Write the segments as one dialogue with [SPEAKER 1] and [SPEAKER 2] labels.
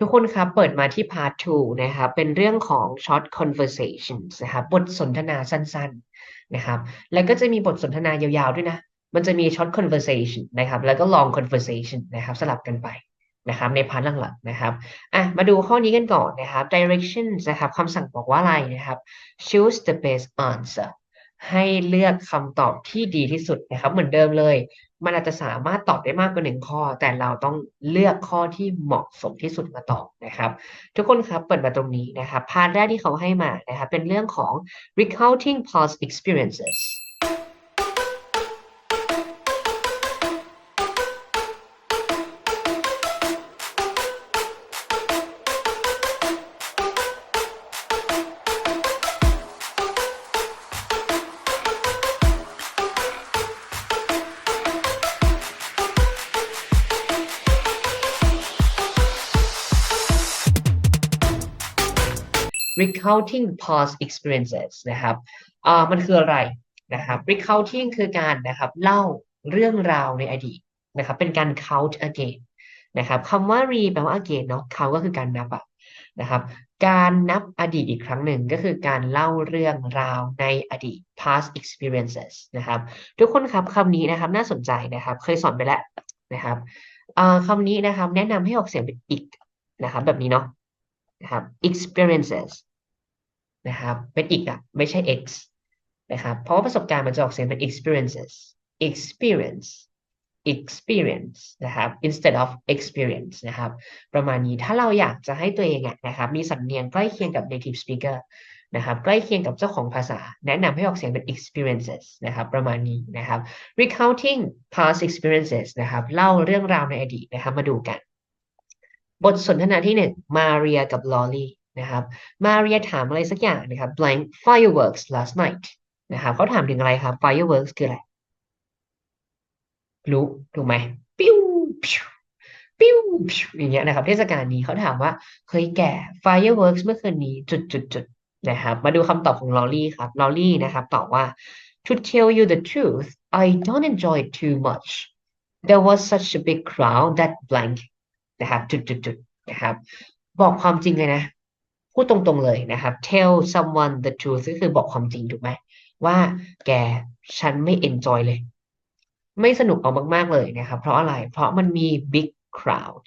[SPEAKER 1] ทุกคนครับเปิดมาที่ part 2นะครับเป็นเรื่องของ short conversations นะครับบทสนทนาสั้นๆนะครับแล้วก็จะมีบทสนทนายาวๆด้วยนะ มันจะมี short conversation นะครับแล้วก็ long conversation นะครับสลับกันไปนะครับในพาร์ทหลังๆนะครับอะมาดูข้อนี้กันก่อนนะครับ directions นะครับคำสั่งบอกว่าอะไรนะครับ choose the best answer ให้เลือกคำตอบที่ดีที่สุดนะครับเหมือนเดิมเลย มันอาจจะสามารถตอบได้มากกว่าหนึ่งข้อ แต่เราต้องเลือกข้อที่เหมาะสมที่สุดมาตอบนะครับ ทุกคนครับเปิดมาตรงนี้นะครับพาร์ทแรกที่เขาให้มานะครับเป็นเรื่องของ recounting past experiences recounting past experiences นะครับอ่ามันคืออะไรนะครับ recounting คือการนะครับเล่าเรื่องราวในอดีตนะครับ เป็นการ count again นะครับคำว่า re แปลว่า again เนาะ count ก็คือการนับอะนะครับ การนับอดีตอีกครั้งหนึ่งก็คือการเล่าเรื่องราวในอดีต past experiences นะครับ ทุกคนครับคำนี้นะครับน่าสนใจนะครับ เคยสอนไปแล้วนะครับคำนี้นะครับแนะนำให้ออกเสียงเป็น ik นะครับแบบนี้เนาะนะครับ experiences นะครับ เป็นอีกอะไม่ใช่ x นะครับ เพราะว่าประสบการณ์มันจะออกเสียงเป็น experiences experience experience นะครับ instead of experience นะครับ ประมาณนี้ถ้าเราอยากจะให้ตัวเองอะนะครับ มีสำเนียงใกล้เคียงกับ native speaker นะครับ ใกล้เคียงกับเจ้าของภาษา แนะนำให้ออกเสียงเป็น experiences นะครับ ประมาณนี้นะครับ recounting past experiences นะครับ เล่าเรื่องราวในอดีตนะครับ มาดูกัน บทสนทนาที่หนึ่งมาเรียกับลอรี่ นะครับมาเรียถามอะไรสักอย่างนะครับ blank fireworks last night นะครับเขาถามถึงอะไรครับ fireworks คืออะไร รู้ถูกไหมปิ้วปิ้วปิ้วปิ้วอย่างเงี้ยนะครับ เทศกาลนี้เขาถามว่าเฮ้ยแก่ fireworks เมื่อคืนนี้จุดจุดจุดนะครับ มาดูคำตอบของลอรี่ครับลอรี่นะครับตอบว่า to tell you the truth I don't enjoy it too much there was such a big crowd that blank นะครับจุดจุดจุดนะครับ บอกความจริงเลยนะ พูดตรงๆเลยนะครับ tell someone the truth ก็คือบอกความจริงถูกไหมว่าแกฉันไม่ enjoy เลย ไม่สนุกเอามากๆเลยนะครับ เพราะอะไรเพราะมันมี big crowd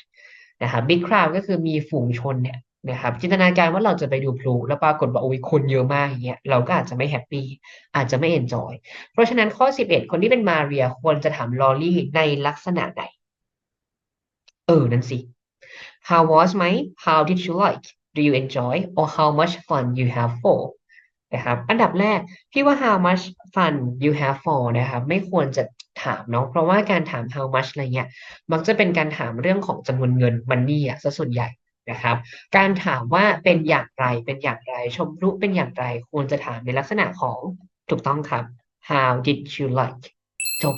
[SPEAKER 1] นะครับ big crowd ก็คือมีฝูงชนเนี่ยนะครับจินตนาการว่าเราจะไปดูพลุแล้วปรากฏว่าโอ้ยคนเยอะมากอย่างเงี้ยเราก็อาจจะไม่แฮปปี้อาจจะไม่ enjoy เพราะฉะนั้นข้อ 11 คนที่เป็นมาเรียควรจะถามลอรี่ในลักษณะไหน เออ นั่นสิ how was ไหม how did you like do you enjoy or how much fun you have for นะครับอันดับแรกพี่ว่า how much fun you have for นะครับไม่ควรจะถามเนาะเพราะว่าการถาม how much อะไรเงี้ยมักจะเป็นการถามเรื่องของจำนวนเงินมันนี่อะซะส่วนใหญ่นะครับ การถามว่าเป็นอย่างไรเป็นอย่างไรชมพลุเป็นอย่างไร ควรจะถามในลักษณะของถูกต้องครับ how did you like จบ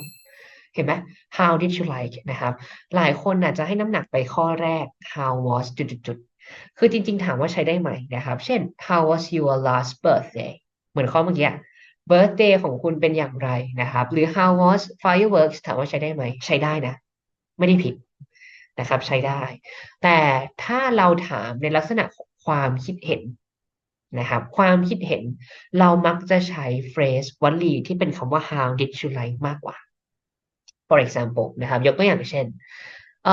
[SPEAKER 1] เห็นไหม how did you like นะครับ หลายคนอาจจะให้น้ำหนักไปข้อแรก how was จุดๆ คือจริง ๆ ถามว่าใช้ได้ไหมนะครับ เช่น how was your last birthday เหมือนข้อเมื่อกี้ birthday ของคุณเป็นอย่างไรนะครับ หรือ how was fireworks ถามว่าใช้ได้ไหม ใช้ได้นะ ไม่ได้ผิดนะครับ ใช้ได้ แต่ถ้าเราถามในลักษณะของความคิดเห็นนะครับ ความคิดเห็นเรามักจะใช้ phrase วลีที่เป็นคำว่า how did you like มากกว่า for example นะครับ ยกตัวอย่างเช่น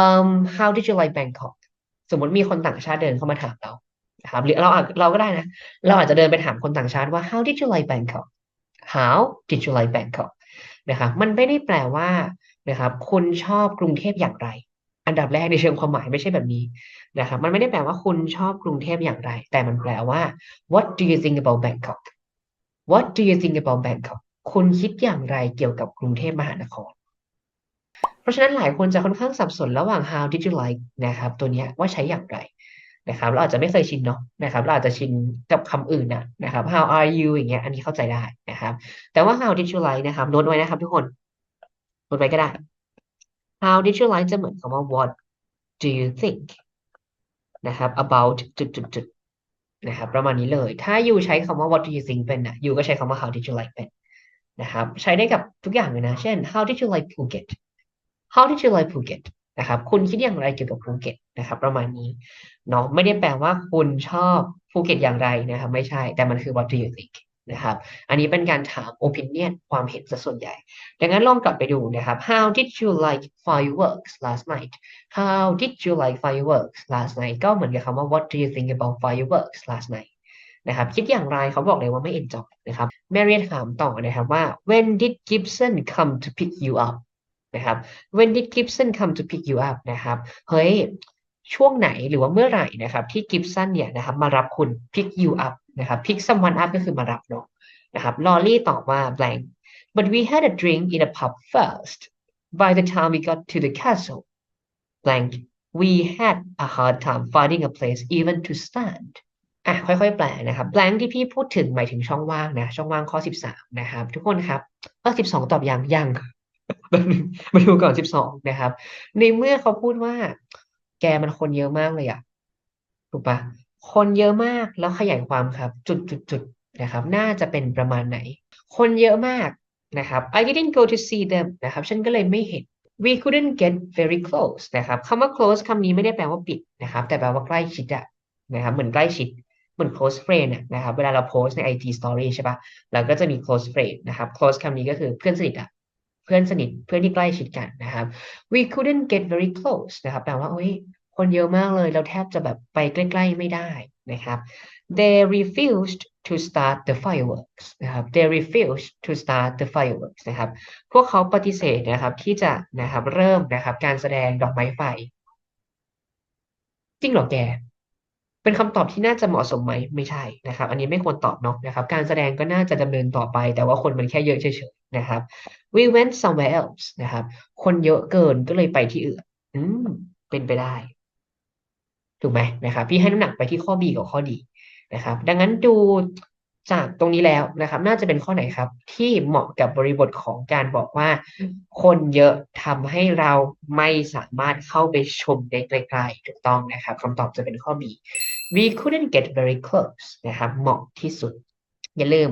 [SPEAKER 1] um, how did you like Bangkok สมมติมีคนต่างชาติเดินเข้ามาถามเรานะครับหรือเราเราก็ได้นะ เราอาจจะเดินไปถามคนต่างชาติว่า how did you like Bangkok how did you like Bangkok นะครับมันไม่ได้แปลว่านะครับคุณชอบกรุงเทพอย่างไร อันดับแรกในเชิงความหมายไม่ใช่แบบนี้นะครับมันไม่ได้แปลว่าคุณชอบกรุงเทพอย่างไร แต่มันแปลว่า what do you think about Bangkok what do you think about Bangkok คุณคิดอย่างไรเกี่ยวกับกรุงเทพมหานคร เพราะฉะนั้นหลายคนจะค่อนข้างสับสนระหว่าง how did you like นะครับ ตัวนี้ว่าใช้อย่างไรนะครับ เราอาจจะไม่เคยชินเนาะนะครับเราอาจจะชินกับคำอื่นนะนะครับ how are you อย่างเงี้ยอันนี้เข้าใจได้นะครับ แต่ว่า how did you like นะครับโน้ตไว้นะครับทุกคนโน้ตไว้ก็ได้ how did you like จะเหมือนคำว่า what do you think นะครับ about จุดจุดจุดนะครับประมาณนี้เลย ถ้าอยู่ใช้คำว่า what do you think เป็นนะอยู่ก็ใช้คำว่า how did you like เป็นนะครับ ใช้ได้กับทุกอย่างเลยนะ เช่น how did you like Phuket how did you like Phuket นะครับ คุณคิดอย่างไรเกี่ยวกับภูเก็ตนะครับ ประมาณนี้เนาะไม่ได้แปลว่าคุณชอบภูเก็ตอย่างไรนะครับ ไม่ใช่ แต่มันคือ what do you think นะครับ อันนี้เป็นการถาม opinion ความเห็นซะส่วนใหญ่ ดังนั้นลองกลับไปดูนะครับ how did you like fireworks last night how did you like fireworks last night ก็เหมือนกับคำว่า what do you think about fireworks last night นะครับ คิดอย่างไรเขาบอกเลยว่าไม่ enjoy นะครับ Mary ถามต่อนะครับว่า when did Gibson come to pick you up นะครับ when did Gibson come to pick you up นะครับ เฮ้ย ช่วงไหนหรือว่าเมื่อไหร่นะครับ ที่ Gibson เนี่ยนะครับมารับคุณ pick you up นะครับ pick someone up ก็คือมารับเนาะนะครับลอรี่ตอบว่า blank but we had a drink in a pub first by the time we got to the castle blank we had a hard time finding a place even to stand อะค่อยๆ แปลนะครับ blank ที่พี่พูดถึงหมายถึงช่องว่างนะ ช่องว่างข้อ 13 นะครับ ทุกคนครับเออ12 ตอบยังยัง มาดูก่อน12นะครับ ในเมื่อเขาพูดว่า แกมันคนเยอะมากเลยอะถูกปะคนเยอะมากแล้วขยายความครับ จุดจุดจุดนะครับ น่าจะเป็นประมาณไหน คนเยอะมากนะครับ I didn't go to see them นะครับ ฉันก็เลยไม่เห็น we couldn't get very close นะครับคำว่า close คำนี้ไม่ได้แปลว่าปิดนะครับ แต่แปลว่าใกล้ชิดอะนะครับเหมือนใกล้ชิดเหมือน close friend นะครับ เวลาเราโพสใน IG story ใช่ปะเราก็จะมี close friend นะครับ close คำนี้ก็คือเพื่อนสนิทอะ เพื่อนสนิทเพื่อนที่ใกล้ชิดกันนะครับ we couldn't get very close นะครับแปลว่าโอ้ยคนเยอะมากเลยเราแทบจะแบบไปใกล้ ๆ ไม่ได้นะครับ they refused to start the fireworks นะครับ they refused to start the fireworks นะครับ พวกเขาปฏิเสธนะครับที่จะนะครับเริ่มนะครับการแสดงดอกไม้ไฟ จริงหรอแก เป็นคำตอบที่น่าจะเหมาะสมไหมไม่ใช่นะครับ อันนี้ไม่ควรตอบเนาะนะครับ การแสดงก็น่าจะดำเนินต่อไป แต่ว่าคนมันแค่เยอะเฉย นะครับ we went somewhere else นะครับ คนเยอะเกินก็เลยไปที่อื่น อืม เป็นไปได้ ถูกไหมนะครับ พี่ให้น้ำหนักไปที่ข้อ B กับข้อ D นะครับ ดังนั้นดูจากตรงนี้แล้วนะครับ น่าจะเป็นข้อไหนครับ ที่เหมาะกับบริบทของการบอกว่า คนเยอะทำให้เราไม่สามารถเข้าไปชมได้ไกลๆถูกต้องนะครับคำตอบจะเป็นข้อ B we couldn't get very close นะครับ เหมาะที่สุด อย่าลืม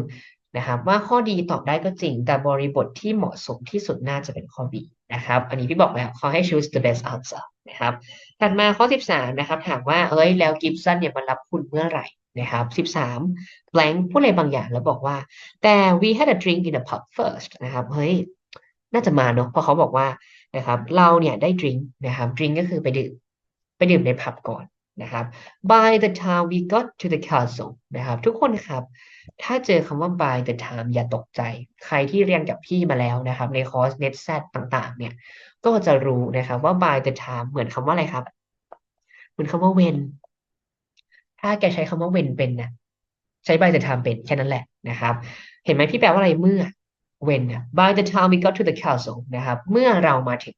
[SPEAKER 1] นะครับว่าข้อดีตอบได้ก็จริง แต่บริบทที่เหมาะสมที่สุดน่าจะเป็นข้อ B นะครับ อันนี้พี่บอกแล้วเขาให้ choose the best answer นะครับถัดมาข้อ 13 นะครับ ถามว่าเอ้ยแล้วกิฟสันเนี่ยมารับคุณเมื่อไหร่นะครับ 13 blank พูดอะไรบางอย่างแล้วบอกว่า แต่ we had a drink in the pub first นะครับ เฮ้ย น่าจะมาเนอะเพราะเขาบอกว่านะครับ เราเนี่ยได้ drink นะครับ drink ก็คือไปดื่ม ไปดื่มในผับก่อน นะครับ by the time we got to the castle นะครับ ทุกคนครับ ถ้าเจอคำว่า by the time อย่าตกใจ ใครที่เรียนกับพี่มาแล้วนะครับ ในคอร์ส net set ต่างๆ เนี่ย ก็จะรู้นะครับว่า by the time เหมือนคำว่าอะไรครับ เหมือนคำว่า when ถ้าแกใช้คำว่า when เป็นนะใช้ by the time เป็นแค่นั้นแหละนะครับ เห็นไหมพี่แปลว่าอะไรเมื่อ when by the time we got to the castle นะครับ เมื่อเรามาถึง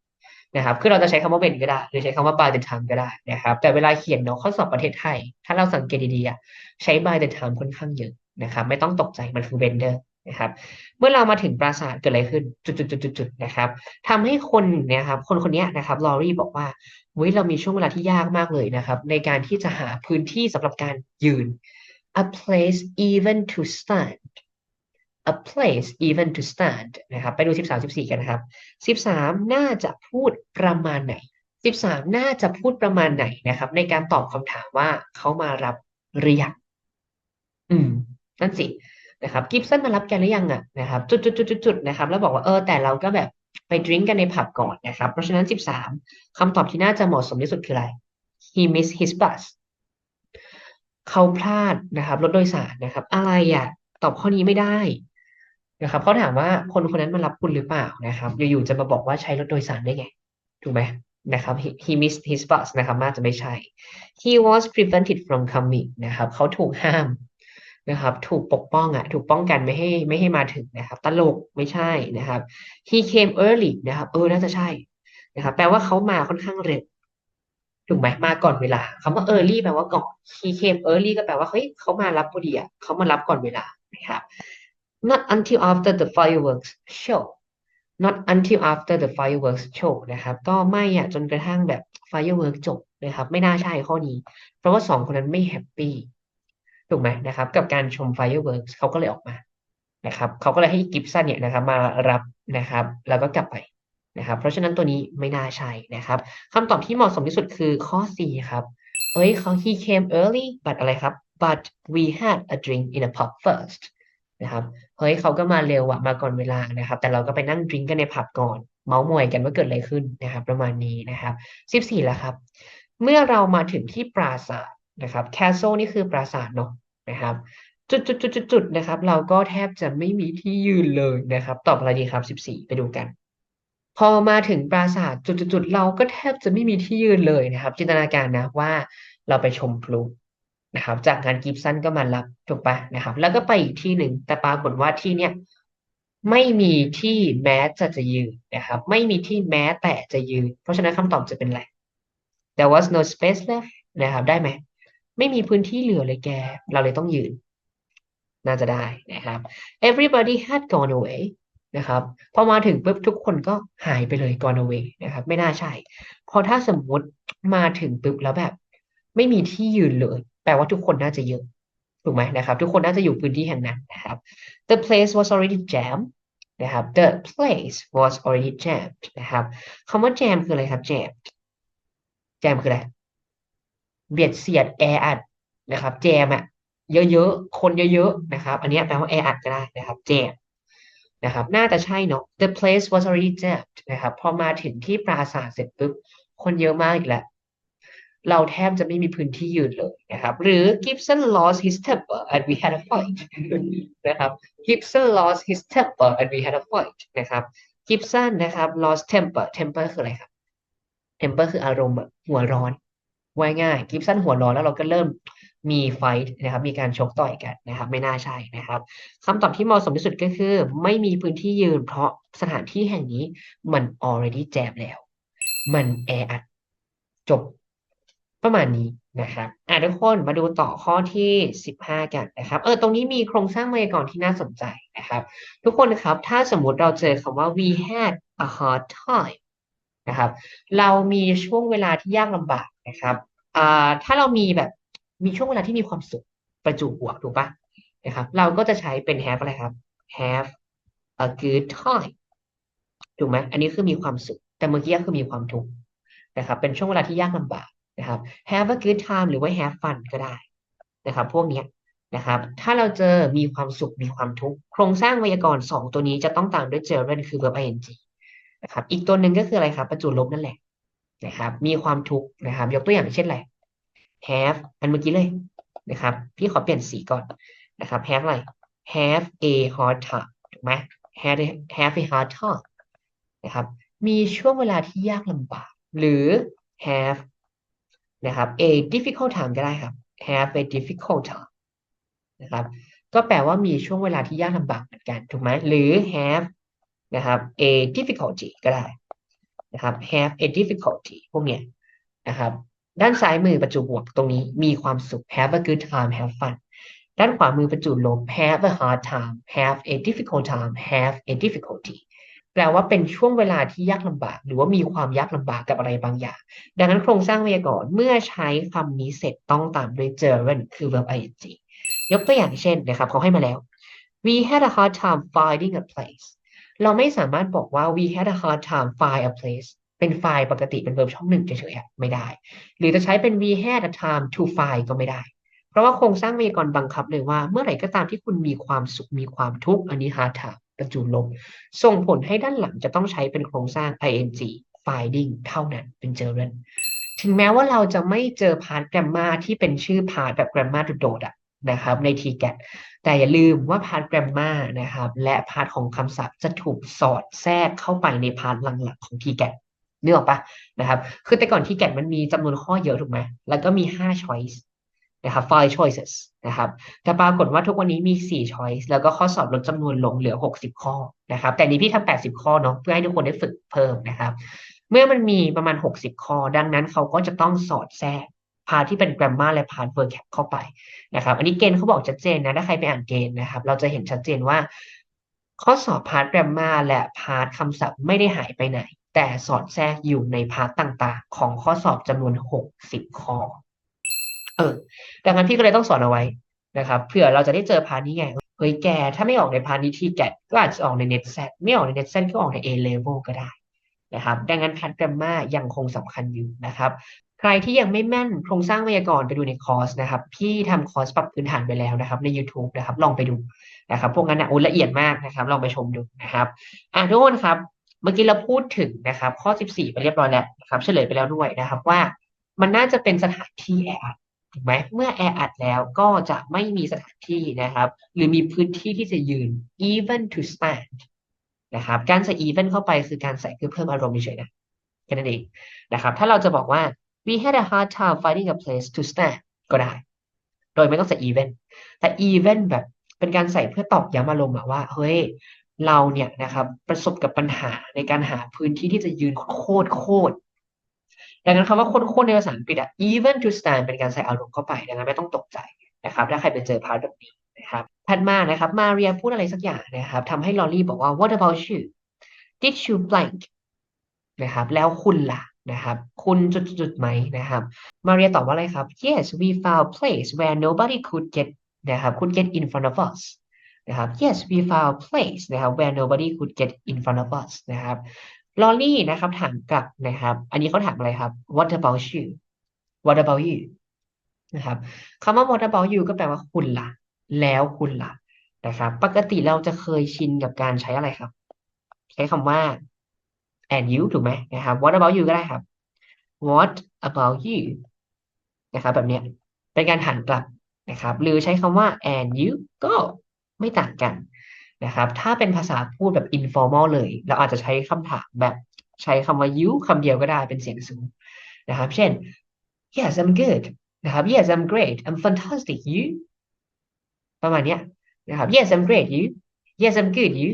[SPEAKER 1] นะครับ คือเราจะใช้คำว่า when ก็ได้ หรือใช้คำว่า by the time ก็ได้นะครับ แต่เวลาเขียนเนาะข้อสอบประเทศไทย ถ้าเราสังเกตดีๆอะใช้ by the time ค่อนข้างเยอะนะครับ ไม่ต้องตกใจมันคือ vendor นะครับ เมื่อเรามาถึงปราสาทเกิดอะไรขึ้น จุดๆๆๆนะครับทำให้คนเนี่ยครับ คนคนนี้นะครับ ลอรี่บอกว่าเฮ้ยเรามีช่วงเวลาที่ยากมากเลยนะครับ ในการที่จะหาพื้นที่สำหรับการยืน a place even to stand a place even to stand นะครับไปดู 13 14 กันนะครับ 13 น่าจะพูดประมาณไหน 13 น่าจะพูดประมาณไหนนะครับ ในการตอบคำถามว่าเขามารับหรือยังอืม นั่นสินะครับกิฟสันมารับแกหรือยังอะนะครับจุดจุดจุดจุดจุดนะครับ แล้วบอกว่าเออแต่เราก็แบบไปดริงก์กันในผับก่อนนะครับ เพราะฉะนั้น 13คำตอบที่น่าจะเหมาะสมที่สุดคืออะไร he missed his bus เขาพลาดนะครับรถโดยสารนะครับ อะไรอะตอบข้อนี้ไม่ได้ นะครับเขาถามว่าคนคนนั้นมารับคุณหรือเปล่านะครับ อยู่ๆจะมาบอกว่าใช้รถโดยสารได้ไง ถูกไหมนะครับ he, he missed his bus นะครับน่าจะไม่ใช่ he was prevented from coming นะครับเขาถูกห้ามนะครับถูกปกป้องอะถูกป้องกันไม่ให้ไม่ให้มาถึงนะครับ ตลกไม่ใช่นะครับ he came early นะครับเออน่าจะใช่นะครับแปลว่าเขามาค่อนข้างเร็วถูกไหมมาก่อนเวลาคำว่า early แปลว่าก่อน he came early ก็แปลว่าเฮ้ยเขามารับพอดีอะเขามารับก่อนเวลานะครับ not until after the fireworks show not until after the fireworks show นะครับ ก็ไม่อะจนกระทั่งแบบ fireworks จบนะครับ ไม่น่าใช่ข้อนี้ เพราะว่าสองคนนั้นไม่แฮปปี้ถูกไหมนะครับ กับการชม fireworks เขาก็เลยออกมานะครับ เขาก็เลยให้กิฟสันเนี่ยนะครับมารับนะครับ แล้วก็กลับไปนะครับ เพราะฉะนั้นตัวนี้ไม่น่าใช่นะครับคำตอบที่เหมาะสมที่สุดคือข้อ C ครับ เอ้ยเขา he came early but อะไรครับ but we had a drink in a pub first นะครับเฮ้ยเขาก็มาเร็วอะมาก่อนเวลานะครับ แต่เราก็ไปนั่งดริงก์กันในผับก่อน เมาส์มอยกันว่าเกิดอะไรขึ้นนะครับ ประมาณนี้นะครับสิบสี่แล้วครับ เมื่อเรามาถึงที่ปราสาทนะครับ castle นี่คือปราสาทเนาะนะครับ จุดจุดจุดจุดจุดนะครับ เราก็แทบจะไม่มีที่ยืนเลยนะครับ ตอบอะไรดีครับสิบสี่ไปดูกัน พอมาถึงปราสาทจุดจุดจุดเราก็แทบจะไม่มีที่ยืนเลยนะครับ จินตนาการนะว่าเราไปชมพลุ นะครับ จากงานกิฟสันก็มารับถูกปะนะครับ แล้วก็ไปอีกที่หนึ่งแต่ปรากฏว่าที่เนี้ยไม่มีที่แม้จะจะยืนนะครับ ไม่มีที่แม้แต่จะยืน เพราะฉะนั้นคำตอบจะเป็นอะไร there was no space left นะครับ ได้ไหม ไม่มีพื้นที่เหลือเลยแก เราเลยต้องยืน น่าจะได้นะครับ everybody had gone away นะครับพอมาถึงปุ๊บทุกคนก็หายไปเลย gone away นะครับ ไม่น่าใช่พราะถ้าสมมุติมาถึงปุ๊บแล้วแบบ ไม่มีที่ยืนเลย แปลว่าทุกคนน่าจะเยอะถูกไหมนะครับ ทุกคนน่าจะอยู่พื้นที่แห่งนั้นนะครับ the place was already jammed นะครับ the place was already jammed นะครับคำว่า jam คืออะไรครับ jam jam คืออะไรเบียดเสียดแออัดนะครับแจมอะเยอะๆ คนเยอะๆนะครับ อันนี้แปลว่าแออัดก็ได้นะครับแจมนะครับ น่าจะใช่เนาะ the place was already jammed นะครับ พอมาถึงที่ปราสาทเสร็จปุ๊บ คนเยอะมากอีกแล้ว เราแทบจะไม่มีพื้นที่ยืนเลยนะครับ หรือ Gibson lost his temper and we had a fight นะครับ Gibson lost his temper and we had a fight นะครับ Gibson นะครับ lost temper temper คืออะไรครับ temper คืออารมณ์หัวร้อนว่ายง่ายกิฟสันหัวร้อนแล้วเราก็เริ่มมีไฟท์นะครับ มีการชกต่อยกันนะครับ ไม่น่าใช่นะครับคำตอบที่เหมาะสมที่สุดก็คือ ไม่มีพื้นที่ยืน เพราะสถานที่แห่งนี้มัน already แจมแล้ว มันแออัดจบ ประมาณนี้นะครับอะทุกคนมาดูต่อข้อที่สิบห้ากันนะครับ เออ ตรงนี้มีโครงสร้างไวยากรณ์ที่น่าสนใจนะครับ ทุกคนครับ ถ้าสมมุติเราเจอคำว่า we had a hard time นะครับ เรามีช่วงเวลาที่ยากลำบากนะครับอ่าถ้าเรามีแบบมีช่วงเวลาที่มีความสุขประจุบวกถูกปะนะครับ เราก็จะใช้เป็น have อะไรครับ have a good time ถูกไหมอันนี้คือมีความสุข แต่เมื่อกี้คือมีความทุกข์นะครับ เป็นช่วงเวลาที่ยากลำบาก นะครับ have a good time หรือว่า have fun ก็ได้นะครับ พวกนี้นะครับ ถ้าเราเจอมีความสุขมีความทุกข์โครงสร้างไวยากรณ์สองตัวนี้จะต้องตามด้วย gerund คือ verb ing นะครับ อีกตัวหนึ่งก็คืออะไรครับ ประจุลบนั่นแหละนะครับ มีความทุกข์นะครับ ยกตัวอย่างเช่นอะไร have อันเมื่อกี้เลยนะครับ พี่ขอเปลี่ยนสีก่อนนะครับ have อะไร have a hard time ถูกไหม have a, have a hard time นะครับ มีช่วงเวลาที่ยากลำบาก หรือ have นะครับ a difficult time ก็ได้ครับ have a difficult time นะครับ ก็แปลว่ามีช่วงเวลาที่ยากลำบากเหมือนกัน ถูกไหมหรือ have นะครับ a difficulty ก็ได้นะครับ have a difficulty พวกเนี้ยนะครับ ด้านซ้ายมือประจุบวกตรงนี้มีความสุข have a good time have fun ด้านขวามือประจุลบ have a hard time have a difficult time have a difficulty แปลว่าเป็นช่วงเวลาที่ยากลำบาก หรือว่ามีความยากลำบากกับอะไรบางอย่าง ดังนั้นโครงสร้างไวยากรณ์เมื่อใช้คำนี้เสร็จต้องตามด้วย gerund คือ verb ing ยกตัวอย่างเช่นนะครับเขาให้มาแล้ว we had a hard time finding a place เราไม่สามารถบอกว่า we had a hard time find a place เป็นไฟล์ปกติเป็น verb ช่องหนึ่งเฉยๆไม่ได้ หรือจะใช้เป็น we had a time to find ก็ไม่ได้ เพราะว่าโครงสร้างไวยากรณ์บังคับเลยว่า เมื่อไหร่ก็ตามที่คุณมีความสุขมีความทุกข์อันนี้ hard time ประจุลบ ส่งผลให้ด้านหลังจะต้องใช้เป็นโครงสร้าง ing finding เท่านั้นเป็น gerund ถึงแม้ว่าเราจะไม่เจอพาร์ท grammar ที่เป็นชื่อพาร์ทแบบ grammar โดดๆอะนะครับใน TGAT แต่อย่าลืมว่าพาร์ท grammar นะครับและพาร์ทของคำศัพท์จะถูกสอดแทรกเข้าไปในพาร์ทหลังๆของ TGAT นึกออกปะนะครับ คือแต่ก่อน TGAT มันมีจำนวนข้อเยอะถูกไหมแล้วก็มี 5 choice นะครับ five choices นะครับ แต่ปรากฏว่าทุกวันนี้มี 4 choice แล้วก็ข้อสอบลดจำนวนลงเหลือ 60 ข้อนะครับ แต่นี้พี่ทำ80 ข้อเนาะเพื่อให้ทุกคนได้ฝึกเพิ่มนะครับ เมื่อมันมีประมาณ 60 ข้อ ดังนั้นเขาก็จะต้องสอดแทรกพาที่เป็น grammar และพาร์ท vocab เข้าไปนะครับ อันนี้เกณฑ์เขาบอกชัดเจนนะ ถ้าใครไปอ่านเกณฑ์นะครับ เราจะเห็นชัดเจนว่า ข้อสอบพาร์ท grammar และพาร์ทคำศัพท์ไม่ได้หายไปไหน แต่สอดแทรกอยู่ในพาร์ทต่างๆ ของข้อสอบจำนวน 60 ข้อ ออ ดังนั้นพี่ก็เลยต้องสอนเอาไว้นะครับเผื่อเราจะได้เจอพาร์ทนี้ไงเฮ้ยแกถ้าไม่ออกในพาร์ทนี้ที่แกก็อาจจะออกใน net set ไม่ออกใน net set ก็ออกใน A level ก็ได้นะครับ ดังนั้นพาร์ท grammar ยังคงสำคัญอยู่นะครับ ใครที่ยังไม่แม่นโครงสร้างไวยากรณ์ไปดูในคอร์สนะครับ พี่ทำคอร์สปรับพื้นฐานไปแล้วนะครับ ใน YouTube นะครับ ลองไปดูนะครับ พวกนั้นนะโอ้ละเอียดมากนะครับ ลองไปชมดูนะครับอะทุกคนครับเมื่อกี้เราพูดถึงนะครับ ข้อ 14 ไปเรียบร้อยแล้วนะครับ เฉลยไปแล้วด้วยนะครับว่า มันน่าจะเป็นสถานที่แออัด ถูกไหมเมื่อแออัดแล้วก็จะไม่มีสถานที่นะครับ หรือมีพื้นที่ที่จะยืน even to stand นะครับ การใส่ even เข้าไปคือการใส่เพื่อเพิ่มอารมณ์เฉยๆนะแค่นั้นเองนะครับ ถ้าเราจะบอกว่า we had a hard time finding a place to stand ก็ได้ โดยไม่ต้องใส่ even แต่ even แบบเป็นการใส่เพื่อตอบย้ำอารมณ์ว่า เฮ้ย เราเนี่ยนะครับประสบกับปัญหาในการหาพื้นที่ที่จะยืนโคตรโคตร ดังนั้นคำว่าโคตรในภาษาอังกฤษอะ even to stand เป็นการใส่อารมณ์เข้าไป ดังนั้นไม่ต้องตกใจนะครับ ถ้าใครไปเจอพาร์ทแบบนี้นะครับถัดมานะครับ มาเรียพูดอะไรสักอย่างนะครับทำให้ลอรี่บอกว่า what about you did you blank นะครับ แล้วคุณล่ะนะครับ คุณจุดๆๆไหมนะครับ มาเรียตอบว่าอะไรครับ yes we found place where nobody could get นะครับ could get in front of us นะครับ yes we found place นะครับ where nobody could get in front of us นะครับ ลอรี่นะครับถามกลับนะครับ อันนี้เขาถามอะไรครับ what about you what about you นะครับคำว่า what about you ก็แปลว่าคุณล่ะ แล้วคุณล่ะนะครับ ปกติเราจะเคยชินกับการใช้อะไรครับ ใช้คำว่า and you ถูกไหมนะครับ what about you ก็ได้ครับ what about you นะครับแบบเนี้ยเป็นการถามกลับนะครับ หรือใช้คำว่า and you ก็ไม่ต่างกัน นะครับ ถ้าเป็นภาษาพูดแบบ informal เลย เราอาจจะใช้คำถามแบบใช้คำว่า you คำเดียวก็ได้เป็นเสียงสูงนะครับ เช่น yes I'm good นะครับ yes I'm great I'm fantastic you ประมาณนี้นะครับ yes I'm great you yes I'm good you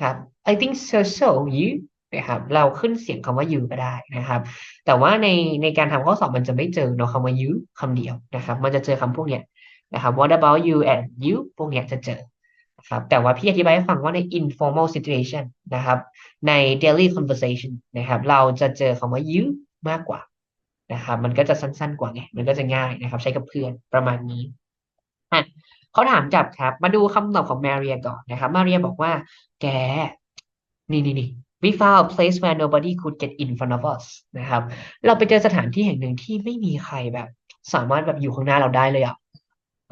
[SPEAKER 1] ครับ I think so so you นะครับ เราขึ้นเสียงคำว่า you ก็ได้นะครับ แต่ว่าในในการทำข้อสอบมันจะไม่เจอเนาะคำว่า you คำเดียวนะครับ มันจะเจอคำพวกเนี้ยนะครับ what about you and you พวกเนี้ยจะเจอ นะครับ แต่ว่าพี่อธิบายให้ฟังว่าใน informal situation นะครับ ใน daily conversation นะครับ เราจะเจอคำว่า you มากกว่านะครับ มันก็จะสั้นๆกว่าไง มันก็จะง่ายนะครับ ใช้กับเพื่อนประมาณนี้อะเขาถามกลับครับ มาดูคำตอบของมาเรียก่อนนะครับ มาเรียบอกว่า แก นี่นี่นี่ we found a place where nobody could get in front of us นะครับ เราไปเจอสถานที่แห่งหนึ่งที่ไม่มีใครแบบ สามารถแบบอยู่ข้างหน้าเราได้เลยอะ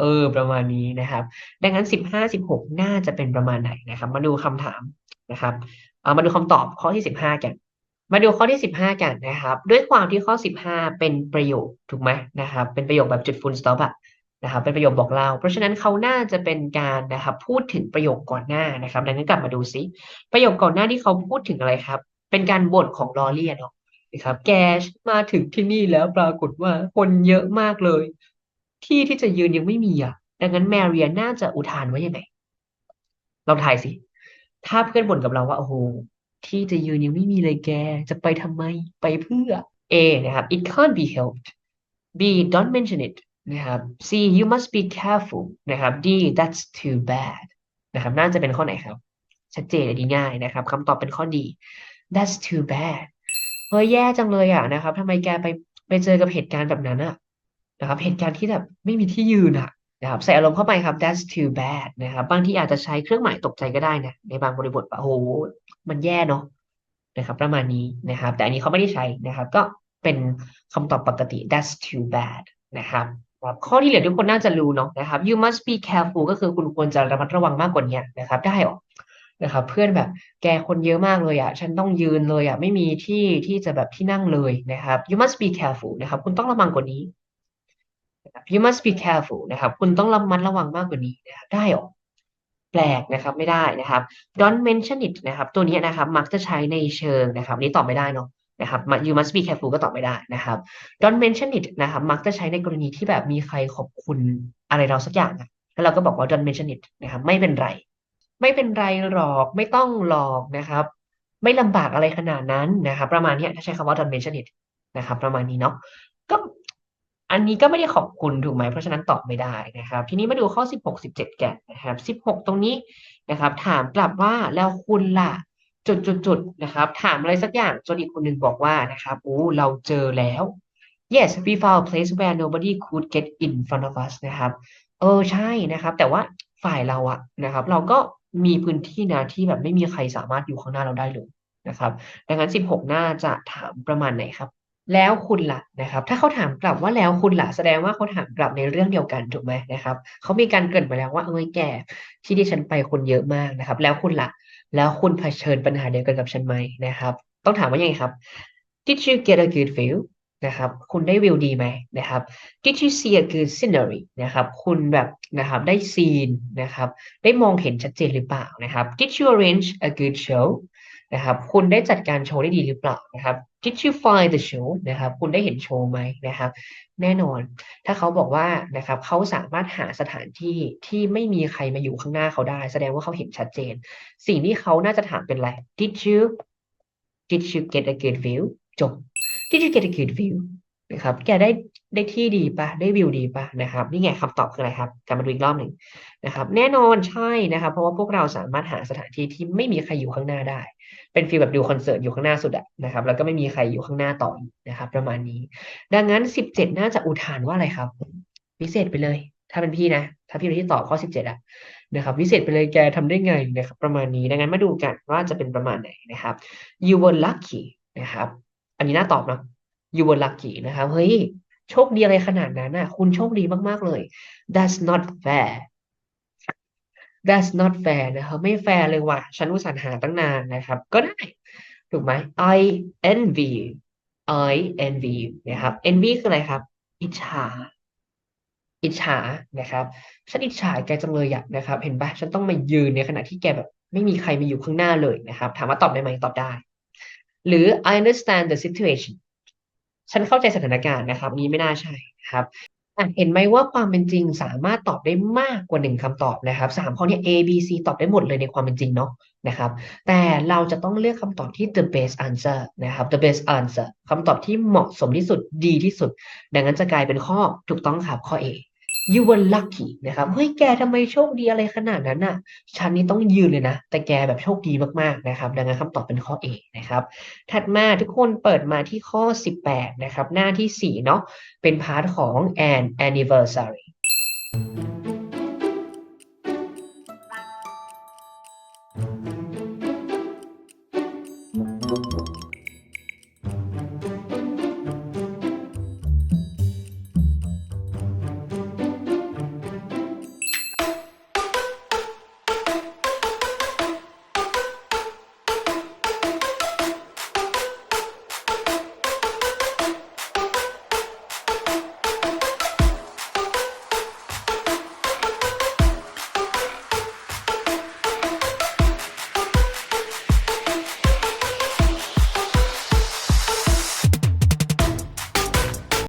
[SPEAKER 1] เออ ประมาณนี้นะครับ ดังนั้นสิบห้าสิบหกน่าจะเป็นประมาณไหนนะครับ มาดูคำถามนะครับเอามาดูคำตอบข้อที่สิบห้ากัน มาดูข้อที่สิบห้ากันนะครับ ด้วยความที่ข้อสิบห้าเป็นประโยคถูกไหมนะครับ เป็นประโยคแบบจุด full stop อะนะครับเป็นประโยคบอกเล่า เพราะฉะนั้นเขาน่าจะเป็นการนะครับพูดถึงประโยคก่อนหน้านะครับ ดังนั้นกลับมาดูซิประโยคก่อนหน้าที่เขาพูดถึงอะไรครับ เป็นการบ่นของลอเรียนเนาะนะครับ แกมาถึงที่นี่แล้วปรากฏว่าคนเยอะมากเลย ที่ที่จะยืนยังไม่มีอะ ดังนั้นแมเรียน่าจะอุทานว่ายังไงลองทายสิ ถ้าเพื่อนบ่นกับเราว่าโอ้โหที่จะยืนยังไม่มีเลยแก จะไปทำไมไปเพื่อ A นะครับ it can't be helped B don't mention it นะครับ C you must be careful นะครับ D that's too bad นะครับ น่าจะเป็นข้อไหนครับ ชัดเจนดีง่ายนะครับคำตอบเป็นข้อ D that's too bad เฮ้ยแย่จังเลยอะนะครับทำไมแกไปไปเจอกับเหตุการณ์แบบนั้นอะ นะครับเหตุการณ์ที่แบบไม่มีที่ยืนอะนะครับใส่อารมณ์เข้าไปครับ that's too bad นะครับบางที่อาจจะใช้เครื่องหมายตกใจก็ได้นะในบางบริบทโอ้โหมันแย่เนาะนะครับ ประมาณนี้นะครับ แต่อันนี้เขาไม่ได้ใช้นะครับ ก็เป็นคำตอบปกติ that's too bad นะครับครับข้อที่เหลือทุกคนน่าจะรู้เนาะนะครับ you must be careful ก็คือคุณควรจะระมัดระวังมากกว่านี้นะครับ ได้หรอนะครับ เพื่อนแบบแกคนเยอะมากเลยอะ ฉันต้องยืนเลยอะ ไม่มีที่ที่จะแบบที่นั่งเลยนะครับ you must be careful นะครับ คุณต้องระวังกว่านี้ you must be careful นะครับ คุณต้องระมัดระวังมากกว่านี้นะครับได้หรอแปลกนะครับไม่ได้นะครับ don't mention it นะครับ ตัวนี้นะครับมักจะใช้ในเชิงนะครับนี้ตอบไม่ได้เนาะนะครับ you must be careful ก็ตอบไม่ได้นะครับ don't mention it นะครับมักจะใช้ในกรณีที่แบบมีใครขอบคุณอะไรเราสักอย่างอะแล้วเราก็บอกว่า don't mention it นะครับไม่เป็นไร ไม่เป็นไรหรอกไม่ต้องหรอกนะครับ ไม่ลำบากอะไรขนาดนั้นนะครับ ประมาณนี้ถ้าใช้คำว่า don't mention it นะครับ ประมาณนี้เนาะก็ อันนี้ก็ไม่ได้ขอบคุณถูกไหมเพราะฉะนั้นตอบไม่ได้นะครับ ทีนี้มาดูข้อ 16 17กันนะครับ 16 ตรงนี้นะครับ ถามกลับว่าแล้วคุณล่ะจุดจุดจุดนะครับ ถามอะไรสักอย่างจนอีกคนหนึ่งบอกว่านะครับโอ้เราเจอแล้ว yes we found a place where nobody could get in front of us นะครับเออใช่นะครับ แต่ว่าฝ่ายเราอะนะครับ เราก็มีพื้นที่นะที่แบบไม่มีใครสามารถอยู่ข้างหน้าเราได้เลยนะครับ ดังนั้น 16 หน้าจะถามประมาณไหนครับ แล้วคุณล่ะนะครับ ถ้าเขาถามกลับว่าแล้วคุณล่ะ แสดงว่าเขาถามกลับในเรื่องเดียวกันถูกไหมนะครับเขามีการเกริ่นมาแล้วว่าเอ้ยแกที่ดิฉันไปคนเยอะมากนะครับ แล้วคุณล่ะ แล้วคุณเผชิญปัญหาเดียวกันกับฉันไหมนะครับ ต้องถามว่ายังไงครับ Did you get a good view นะครับ คุณได้วิวดีไหมนะครับ Did you see a good scenery นะครับ คุณแบบนะครับได้ซีนนะครับ ได้มองเห็นชัดเจนหรือเปล่านะครับ Did you arrange a good show นะครับ คุณได้จัดการโชว์ได้ดีหรือเปล่านะครับ Did you find the show นะครับ คุณได้เห็นโชว์ไหมนะครับ แน่นอน ถ้าเขาบอกว่านะครับเขาสามารถหาสถานที่ที่ไม่มีใครมาอยู่ข้างหน้าเขาได้ แสดงว่าเขาเห็นชัดเจน สิ่งที่เขาน่าจะถามเป็นอะไร Did you Did you get a good view จบ Did you get a good view นะครับ แกได้ ได้ที่ดีปะได้วิวดีปะนะครับ นี่ไงคำตอบคืออะไรครับกลับมาดูอีกรอบหนึ่งนะครับ แน่นอนใช่นะครับ เพราะว่าพวกเราสามารถหาสถานที่ที่ไม่มีใครอยู่ข้างหน้าได้ เป็นฟีลแบบดูคอนเสิร์ตอยู่ข้างหน้าสุดอะนะครับ แล้วก็ไม่มีใครอยู่ข้างหน้าต่ออีกนะครับ ประมาณนี้ ดังนั้น 17 น่าจะอุทานว่าอะไรครับ พิเศษไปเลย ถ้าเป็นพี่นะ ถ้าพี่เป็นที่ตอบข้อ 17อะนะครับพิเศษไปเลยแกทำได้ไงนะครับ ประมาณนี้ดังนั้นมาดูกันว่าจะเป็นประมาณไหนนะครับ you were lucky นะครับ อันนี้น่าตอบนะ you were lucky นะครับเฮ้ย โชคดีอะไรขนาดนั้นน่ะ คุณโชคดีมากๆเลย that's not fair that's not fair นะครับไม่แฟร์เลยว่ะ ฉันอุตส่าห์หาตั้งนานนะครับ ก็ได้ ถูกไหม I envy I envy นะครับ envy คืออะไรครับ อิจฉา อิจฉานะครับ ฉันอิจฉาแกจังเลยอะนะครับ เห็นปะฉันต้องมายืนในขณะที่แกแบบ ไม่มีใครมาอยู่ข้างหน้าเลยนะครับ ถามว่าตอบได้ไหมตอบได้ หรือ I understand the situation ฉันเข้าใจสถานการณ์นะครับนี้ไม่น่าใช่ครับเห็นไหมว่าความเป็นจริงสามารถตอบได้มากกว่าหนึ่งคำตอบนะครับสามข้อนี้ A B C ตอบได้หมดเลยในความเป็นจริงเนาะนะครับ แต่เราจะต้องเลือกคำตอบที่ the best answer นะครับ the best answer คำตอบที่เหมาะสมที่สุดดีที่สุด ดังนั้นจะกลายเป็นข้อถูกต้องครับข้อ A you were lucky นะครับ เฮ้ย แกทำไมโชคดีอะไรขนาดนั้นอะฉันนี่ต้องยืนเลยนะ แต่แกแบบโชคดีมาก ๆ นะครับ ดังนั้นคำตอบเป็นข้อ A นะครับ ถัดมาทุกคนเปิดมาที่ข้อ 18 นะครับ หน้าที่ 4 เนาะ เป็นพาร์ทของ an anniversary